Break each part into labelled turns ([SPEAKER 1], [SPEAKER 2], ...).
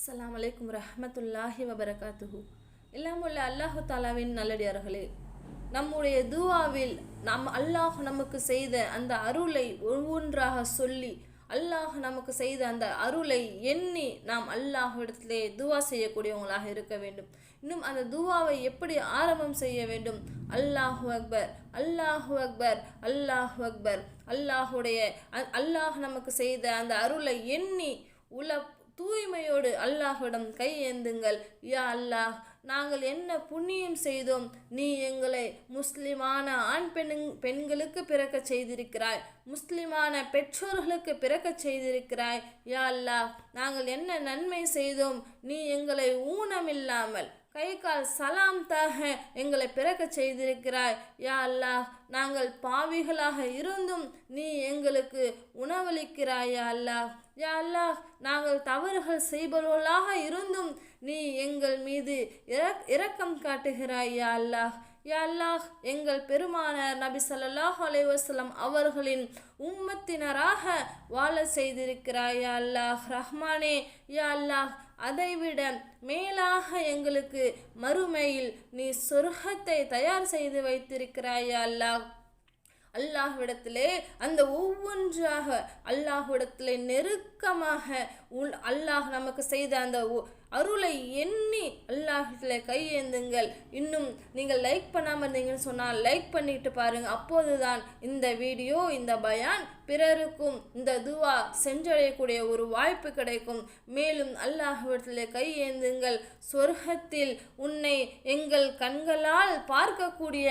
[SPEAKER 1] அஸ்லாம் அலைக்கும் ரஹமத்துல்லாஹி வபரகாத்துஹு. எல்லாம் உள்ள அல்லாஹு தாலாவின் நல்லடியார்களே நம்முடைய துவாவில் நம் அல்லாஹ் நமக்கு செய்த அந்த அருளை ஒவ்வொன்றாக சொல்லி அல்லாஹ் நமக்கு செய்த அந்த அருளை எண்ணி நாம் அல்லாஹ்விடத்திலே துவா செய்யக்கூடியவங்களாக இருக்க வேண்டும். இன்னும் அந்த துவாவை எப்படி ஆரம்பம் செய்ய வேண்டும்? அல்லாஹு அக்பர் அல்லாஹு அக்பர் அல்லாஹு அக்பர். அல்லாஹுடைய அ- அல்லாஹ் நமக்கு செய்த அந்த அருளை எண்ணி உல தூய்மையோடு அல்லாஹ்விடம் கையேந்துங்கள். யா அல்லாஹ் நாங்கள் என்ன புண்ணியம் செய்தோம் நீ எங்களை முஸ்லிமான ஆண் பெண் பெண்களுக்கு பிறக்க செய்திருக்கிறாய். முஸ்லிமான பெற்றோர்களுக்கு பிறக்க செய்திருக்கிறாய். யா அல்லாஹ் நாங்கள் என்ன நன்மை செய்தோம் நீ எங்களை ஊனமில்லாமல் கை கால் சலாம் தாக எங்களை பிறக்க செய்திருக்கிறாய். யா அல்லாஹ் நாங்கள் பாவிகளாக இருந்தும் நீ எங்களுக்கு உணவளிக்கிறாய் யா அல்லாஹ். யா அல்லாஹ் நாங்கள் தவறுகள் செய்பவர்களாக இருந்தும் நீ எங்கள் மீது இரக்கம் காட்டுகிறாய் யா அல்லாஹ். யா அல்லாஹ் எங்கள் பெருமானார் நபி சல்லாஹ் அலைவாஸ்லம் அவர்களின் உம்மத்தினராக வாழ செய்திருக்கிறாய் யா அல்லாஹ். ரஹ்மானே யா அல்லாஹ் அதைவிட மேலாக எங்களுக்கு மறுமையில் நீ சொர்க்கத்தை தயார் செய்து வைத்திருக்கிறாய் யா அல்லாஹ். அல்லாஹ்விடத்திலே அந்த ஒவ்வொன்றாக அல்லாஹ்விடத்திலே நெருக்கமாக உள் அல்லாஹ் நமக்கு செய்த அந்த ஒ- அருளை எண்ணி அல்லாஹில் கையேந்துங்கள். இன்னும் நீங்கள் லைக் பண்ணாமல் இருந்தீங்கன்னு சொன்னால் லைக் பண்ணிட்டு பாருங்க. அப்போதுதான் இந்த வீடியோ இந்த பயான் பிறருக்கும் இந்த துவா சென்றடையக்கூடிய ஒரு வாய்ப்பு கிடைக்கும். மேலும் அல்லாஹிடத்தில் கையேந்துங்கள். சொர்க்கத்தில் உன்னை எங்கள் கண்களால் பார்க்கக்கூடிய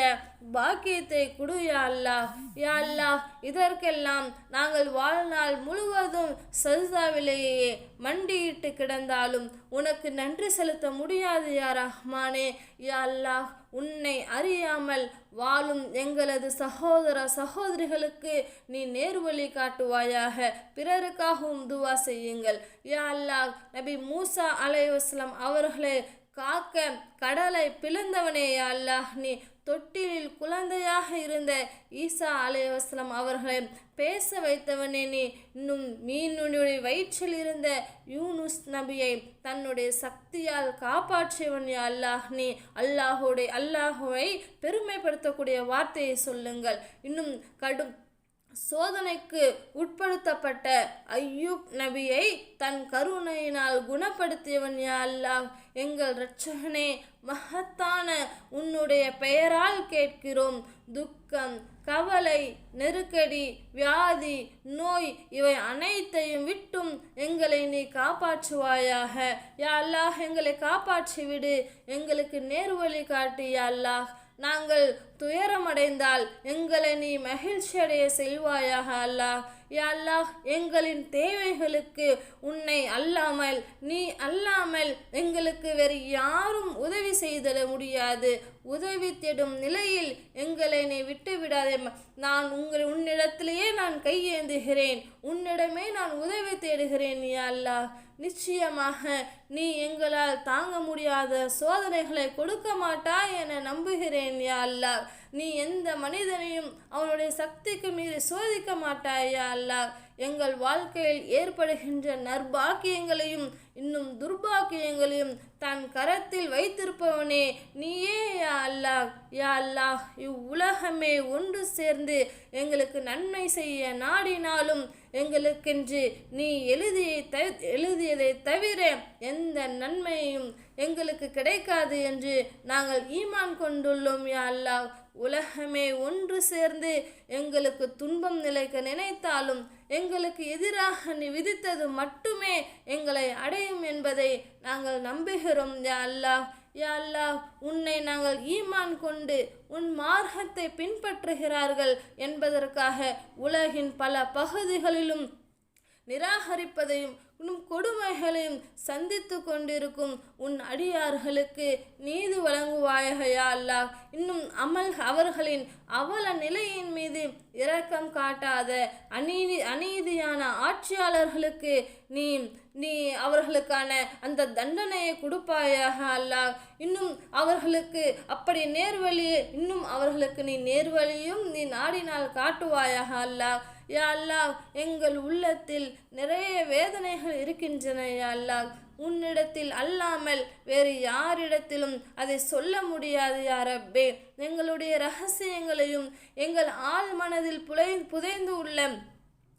[SPEAKER 1] பாக்கியத்தை கொடு யா அல்லாஹ். யா அல்லாஹ் இதற்கெல்லாம் நாங்கள் வாழ்நாள் முழுவதும் சஜிதாவிலேயே மண்டியிட்டு கிடந்தாலும் உனக்கு நன்றி செலுத்த முடியாது யா ரஹ்மானே. யா அல்லாஹ் உன்னை அறியாமல் வாழும் எங்களது சகோதர சகோதரிகளுக்கு நீ நேர்வழி காட்டுவாயாக. பிறருக்காகவும் துவா செய்யுங்கள். யா அல்லாஹ் நபி மூசா அலைவாஸ்லாம் அவர்களை காக்க கடலை பிளந்தவனே அல்லாஹ் நீ தொட்டிலில் குழந்தையாக இருந்த ஈசா அலைவாஸ்லாம் அவர்களை பேச வைத்தவனே நீ இன்னும் மீனுடைய வயிற்றில் இருந்த யூனுஸ் நபியை தன்னுடைய சக்தியால் காப்பாற்றியவன் யா அல்லாஹ் நீ அல்லாஹுடைய அல்லாஹுவை பெருமைப்படுத்தக்கூடிய வார்த்தையை சொல்லுங்கள். இன்னும் கடும் சோதனைக்கு உட்படுத்தப்பட்ட ஐயூப் நபியை தன் கருணையினால் குணப்படுத்தியவன் யா அல்லாஹ் எங்கள் இரட்சகனே மகத்தான உன்னுடைய பெயரால் கேட்கிறோம். துக்கம் கவலை நெருக்கடி வியாதி நோய் இவை அனைத்தையும் விட்டும் எங்களை நீ காப்பாற்றுவாயாக. யா அல்லாஹ் எங்களை காப்பாற்றி விடு எங்களுக்கு நேர்வழி காட்டு யா அல்லாஹ் நாங்கள் துயரமடைந்தால் எங்களை நீ மகிழ்ச்சி அடைய செய்வாயாக அல்லாஹ். யா அல்லாஹ் எங்களின் தேவைகளுக்கு உன்னை அல்லாமல் நீ அல்லாமல் எங்களுக்கு வேறு யாரும் உதவி செய்திட முடியாது. உதவி தேடும் நிலையில் எங்களை நீ விட்டு விடாதே. நான் உங்கள் உன்னிடத்திலேயே நான் கையேந்துகிறேன். உன்னிடமே நான் உதவி தேடுகிறேன் யா அல்லாஹ். நிச்சயமாக நீ எங்களால் தாங்க முடியாத சோதனைகளை கொடுக்க மாட்டாய் என நம்புகிறேன் யா அல்லாஹ். நீ எந்த மனிதனையும் அவனுடைய சக்திக்கு மீறி சோதிக்க மாட்டாய் யா அல்லாஹ் எங்கள் வாழ்க்கையில் ஏற்படுகின்ற நற்பாக்கியங்களையும் இன்னும் துர்பாக்கியங்களையும் தன் கரத்தில் வைத்திருப்பவனே நீயே யா அல்லாஹ் யா அல்லாஹ் இவ்வுலகமே ஒன்று சேர்ந்து எங்களுக்கு நன்மை செய்ய நாடினாலும் எங்களுக்கென்று நீ எழுதிய த எழுதியதை தவிர எந்த நன்மையும் எங்களுக்கு கிடைக்காது என்று நாங்கள் ஈமான் கொண்டுள்ளோம் யா அல்லாஹ் உலகமே ஒன்று சேர்ந்து எங்களுக்கு துன்பம் நிலைக்க நினைத்தாலும் எங்களுக்கு எதிராக நீ விதித்தது மட்டுமே எங்களை அடையும் என்பதை நாங்கள் நம்புகிறோம். யா அல்லாஹ் யா அல்லாஹ் உன்னை நாங்கள் ஈமான் கொண்டு உன் மார்க்கத்தை பின்பற்றுகிறார்கள் என்பதற்காக உலகின் பல பகுதிகளிலும் நிராகரிப்பதையும் இன்னும் கொடுமைகளையும் சந்தித்து கொண்டிருக்கும் உன் அடியார்களுக்கு நீதி வழங்குவாயகையா அல்லாஹ். இன்னும் அமல் அவர்களின் அவல நிலையின் மீது இரக்கம் காட்டாத அநீதி அநீதியான ஆட்சியாளர்களுக்கு நீ நீ அவர்களுக்கான அந்த தண்டனையை கொடுப்பாயாக அல்லாஹ். இன்னும் அவர்களுக்கு அப்படி நேர்வழியே இன்னும் அவர்களுக்கு நீ நேர்வழியும் நீ நாடினால் காட்டுவாயாக அல்லாஹ். யா அல்லாஹ் எங்கள் உள்ளத்தில் நிறைய வேதனைகள் இருக்கின்றன யா அல்லாஹ். உன்னிடத்தில் அல்லாமல் வேறு யாரிடத்திலும் அதை சொல்ல முடியாது யாரப்பே எங்களுடைய ரகசியங்களையும் எங்கள் ஆழ் மனதில் புலை புதைந்து உள்ள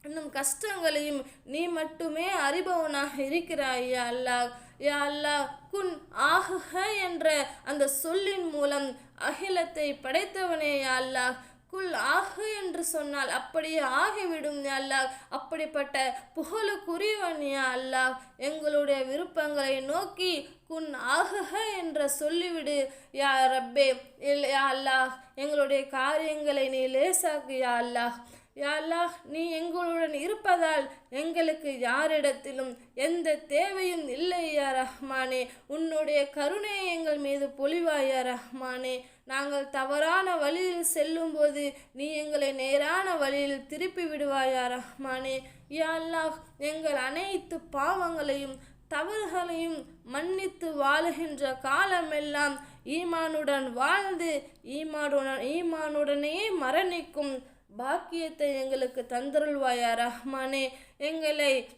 [SPEAKER 1] இன்னும் கஷ்டங்களையும் நீ மட்டுமே அறிபவனாக இருக்கிறாய் யா அல்லாஹ். யா அல்லாஹ் குன் ஆகுக என்ற அந்த சொல்லின் மூலம் அகிலத்தை படைத்தவனே யா அல்லாஹ். குல் ஆகு என்று சொன்னால் அப்படியே ஆகிவிடும் யா அல்லாஹ். அப்படிப்பட்ட புகழுக்குரியவன் யா அல்லாஹ். எங்களுடைய விருப்பங்களை நோக்கி குன் ஆகுக என்ற சொல்லிவிடு யா ரப்பே. இல் யா அல்லாஹ். எங்களுடைய காரியங்களை நீ லேசாக்கு யா அல்லாஹ். யா நீ எங்களுடன் இருப்பதால் எங்களுக்கு யாரிடத்திலும் எந்த தேவையும் இல்லை யா ரஹ்மானே. உன்னுடைய கருணையை எங்கள் மீது பொழிவாய் யா ரஹ்மானே. நாங்கள் தவறான வழியில் செல்லும்போது நீ எங்களை நேரான வழியில் திருப்பி விடுவாயா ரஹ்மானே. யா அல்லாஹ் எங்கள் அனைத்து பாவங்களையும் தவறுகளையும் மன்னித்து வாழுகின்ற காலமெல்லாம் ஈமானுடன் வாழ்ந்து ஈமானுடன் ஈமானுடனே மரணிக்கும் பாக்கியத்தை எங்களுக்கு தந்தருள்வாயா ரஹ்மானே. எங்களை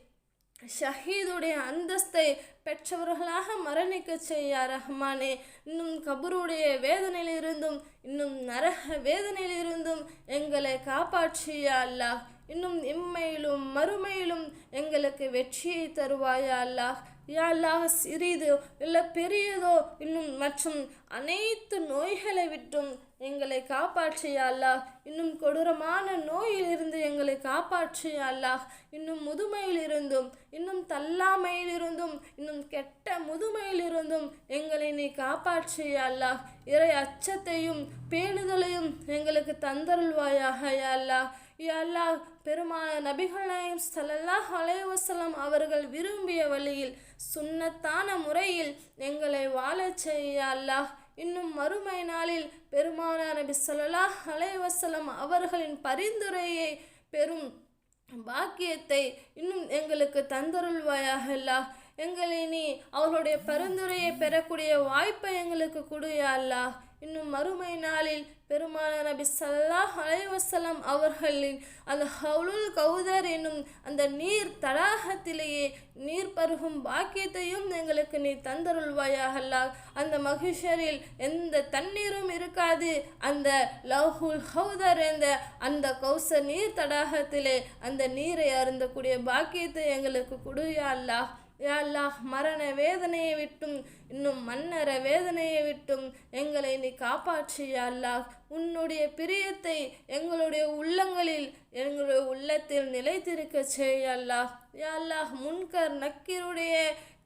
[SPEAKER 1] ஷஹீதுடைய அந்தஸ்தை பெற்றவர்களாக மரணிக்க செய்யா ரஹ்மானே. இன்னும் கபருடைய வேதனையிலிருந்தும் இன்னும் நரக வேதனையிலிருந்தும் எங்களை காப்பாற்றியா அல்லாஹ். இன்னும் இம்மையிலும் மறுமையிலும் எங்களுக்கு வெற்றியை தருவாயா அல்லாஹ். யா அல்லாஹ் சிறிதோ இல்லை பெரியதோ இன்னும் மற்றும் அனைத்து நோய்களை விட்டும் எங்களை காப்பாற்றியா அல்லாஹ். இன்னும் கொடூரமான நோயிலிருந்து எங்களை காப்பாற்றியா அல்லாஹ். இன்னும் முதுமையிலிருந்தும் இன்னும் தள்ளாமையிலிருந்தும் இன்னும் கெட்ட முதுமையிலிருந்தும் எங்களை நீ காப்பாற்றியா அல்லாஹ். இறை அச்சத்தையும் பேணுதலையும் எங்களுக்கு தந்தருள்வாயாக யா அல்லாஹ். யா அல்லாஹ் பெருமான நபிகள் நாயம் ஸல்லல்லாஹு அலைவசலம் அவர்கள் விரும்பிய வழியில் சுண்ணத்தான முறையில் எங்களை வாழச் செய்ய அல்லாஹ். இன்னும் மறுமை நாளில் பெருமானா நபி சொல்லலா அலைவசலம் அவர்களின் பரிந்துரையை பெறும் பாக்கியத்தை இன்னும் எங்களுக்கு தந்தருள்வாயாக அல்லாஹ். எங்களை நீ அவர்களுடைய பரிந்துரையை பெறக்கூடிய வாய்ப்பை எங்களுக்கு கொடுயா அல்லாஹ். இன்னும் மறுமை நாளில் பெருமான நபி ஸல்லல்லாஹு அலைவசலம் அவர்களின் அந்த ஹவுலுல் கௌதர் என்னும் அந்த நீர் தடாகத்திலேயே நீர் பருகும் பாக்கியத்தையும் எங்களுக்கு நீ தந்தருள்வாயாகல்லா அந்த மகிஷரில் எந்த தண்ணீரும் இருக்காது. அந்த லவ்ஹுல் ஹவுதர் என்ற அந்த கௌச நீர் தடாகத்திலே அந்த நீரை அருந்தக்கூடிய பாக்கியத்தை எங்களுக்கு கொடுயா அல்லாஹ் யா அல்லாஹ் மரண வேதனையை விட்டும் இன்னும் மன்னர வேதனையை விட்டும் எங்களை நீ காப்பாற்றி அல்லாஹ். உன்னுடைய பிரியத்தை எங்களுடைய உள்ளங்களில் எங்களுடைய உள்ளத்தில் நிலைத்திருக்க செய்ய அல்லாஹ். யா அல்லாஹ் முன்கர் நக்கீருடைய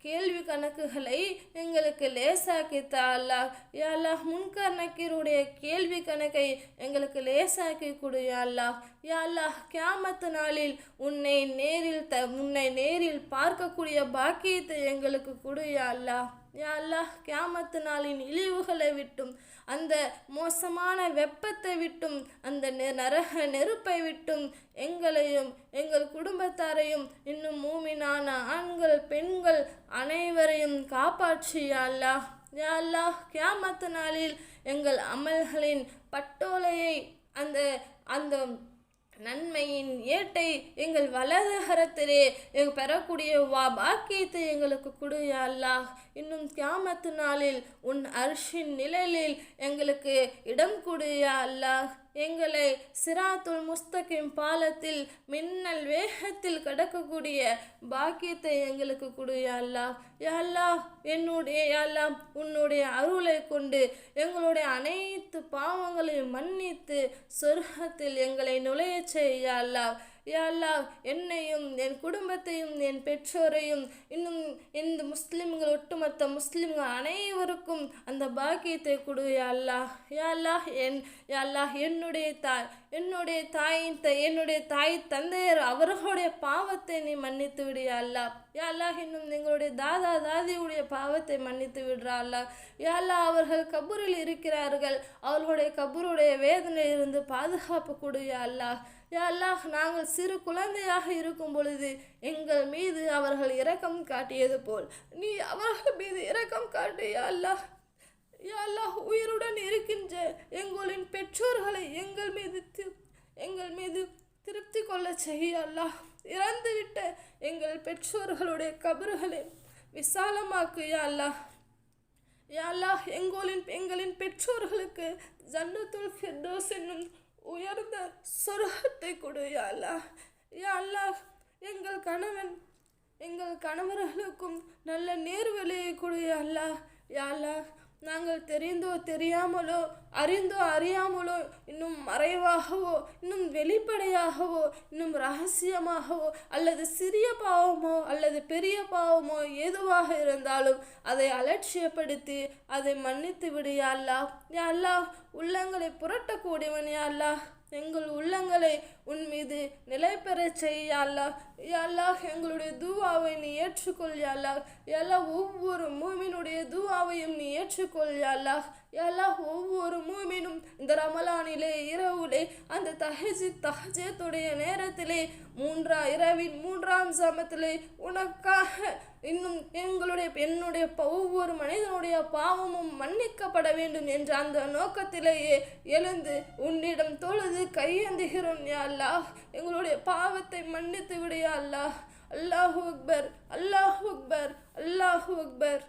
[SPEAKER 1] கேள்வி கணக்குகளை எங்களுக்கு லேசாக்கி தா அல்லாஹ். யா அல்லாஹ் முன்கர் நக்கீருடைய கேள்வி கணக்கை எங்களுக்கு லேசாக்கி கொடு யா அல்லாஹ். யா அல்லாஹ் கியாமத்து நாளில் உன்னை நேரில் த உன்னை நேரில் பார்க்கக்கூடிய பாக்கியத்தை எங்களுக்கு கொடு யா அல்லாஹ். யா அல்லாஹ் கியாமத்து நாளின் இழிவுகளை விட்டும் அந்த மோசமான வெப்பத்தை விட்டும் அந்த நெ நரக நெருப்பை விட்டும் எங்களையும் எங்கள் குடும்பத்தாரையும் இன்னும் மூமினான ஆண்கள் பெண்கள் அனைவரையும் காப்பாற்றியா அல்லாஹ். யா அல்லாஹ் கியாமத்து நாளில் எங்கள் அமல்களின் பட்டோலையை அந்த அந்த நன்மையின் ஏட்டை எங்கள் வலதுகரத்திலே பெறக்கூடிய வா பாக்கியத்தை எங்களுக்கு கொடு யா அல்லாஹ். இன்னும் கியாமத்து நாளில் உன் அரிசின் நிழலில் எங்களுக்கு இடம் கொடு அல்லாஹ். எங்களை சிராத்துல் முஸ்தகிம் பாலத்தில் மின்னல் வேகத்தில் கடக்கக்கூடிய பாக்கியத்தை எங்களுக்கு கொடு யா அல்லாஹ். யா என்னுடைய யா உன்னுடைய அருளை கொண்டு எங்களுடைய அனைத்து பாவங்களையும் மன்னித்து சொர்க்கத்தில் எங்களை நுழையச் செய் யா என்னையும் என் குடும்பத்தையும் என் பெற்றோரையும் இன்னும் இந்த முஸ்லிம்கள் ஒட்டுமொத்த முஸ்லிம்கள் அனைவருக்கும் அந்த பாக்கியத்தை கொடு யா யாழ்லா யா என் யா என்னுடைய தாய். என்னுடைய தாயின் த என்னுடைய தாய் தந்தையர் அவர்களுடைய பாவத்தை நீ மன்னித்து விடியா யா அல்லாஹ் யா இன்னும் எங்களுடைய தாதா தாதியுடைய பாவத்தை மன்னித்து விடுறா அல்லா. யா அவர்கள் கபூரில் இருக்கிறார்கள். அவர்களுடைய கபூருடைய வேதனையிலிருந்து பாதுகாப்பு கொடுயா அல்லா. அல்லாஹ் யா அல்லாஹ் நாங்கள் சிறு குழந்தையாக இருக்கும் பொழுது எங்கள் மீது அவர்கள் இரக்கம் காட்டியது போல். நீ அவர்கள் மீது இரக்கம் காட்டு யா அல்லாஹ் யா அல்லாஹ் உயிருடன் இருக்கின்ற எங்களின் பெற்றோர்களை எங்கள் மீது தி- எங்கள் மீது திருப்தி கொள்ள செய்ய அல்லாஹ். இறந்துவிட்ட எங்கள் பெற்றோர்களுடைய கபறுகளை விசாலமாக்கு யா அல்லாஹ். யா எங்களின் எங்களின் பெற்றோர்களுக்கு ஜன்னத்துல் ஃபிர்தோஸ் என்னும் உயர்ந்த சொர்க்கத்தை கொடு யா அல்லாஹ். யா எங்கள் கணவன் எங்கள் கணவர்களுக்கும் நல்ல நேர்வழியை கொடு யா அல்லாஹ். யா நாங்கள் தெரிந்தோ தெரியாமலோ அறிந்தோ அறியாமலோ இன்னும் மறைவாகவோ இன்னும் வெளிப்படையாகவோ இன்னும் ரகசியமாகவோ அல்லது சிறிய பாவமோ அல்லது பெரிய பாவமோ எதுவாக இருந்தாலும் அதை அலட்சியப்படுத்தி அதை மன்னித்து விடு யா அல்லாஹ். யா அல்லாஹ் உள்ளங்களை புரட்டக்கூடியவன் யா அல்லாஹ். எங்கள் உள்ளங்களை உன் மீது நிலை பெறச் செய் யா அல்லாஹ் எங்களுடைய தூவாவை நீ ஏற்றுக்கொள் யா அல்லாஹ் ஒவ்வொரு மூமினுடைய தூவாவையும் நீ ஏற்றுக்கொள் அல்லாஹ். எல்லா ஒவ்வொரு மூமினும் இந்த ரமலானிலே இரவுலே அந்த தஹஜி தஹஜத்துடைய நேரத்திலே மூன்றா இரவின் மூன்றாம் சமத்திலே உனக்காக இன்னும் எங்களுடைய என்னுடைய ஒவ்வொரு மனிதனுடைய பாவமும் மன்னிக்கப்பட வேண்டும் என்ற அந்த நோக்கத்திலேயே எழுந்து உன்னிடம் தொழுது கையேந்துகிறோம் யா அல்லாஹ். எங்களுடைய பாவத்தை மன்னித்து விடையா அல்லாஹ். அல்லாஹூ அக்பர் அல்லாஹூ அக்பர் அல்லாஹூ அக்பர்.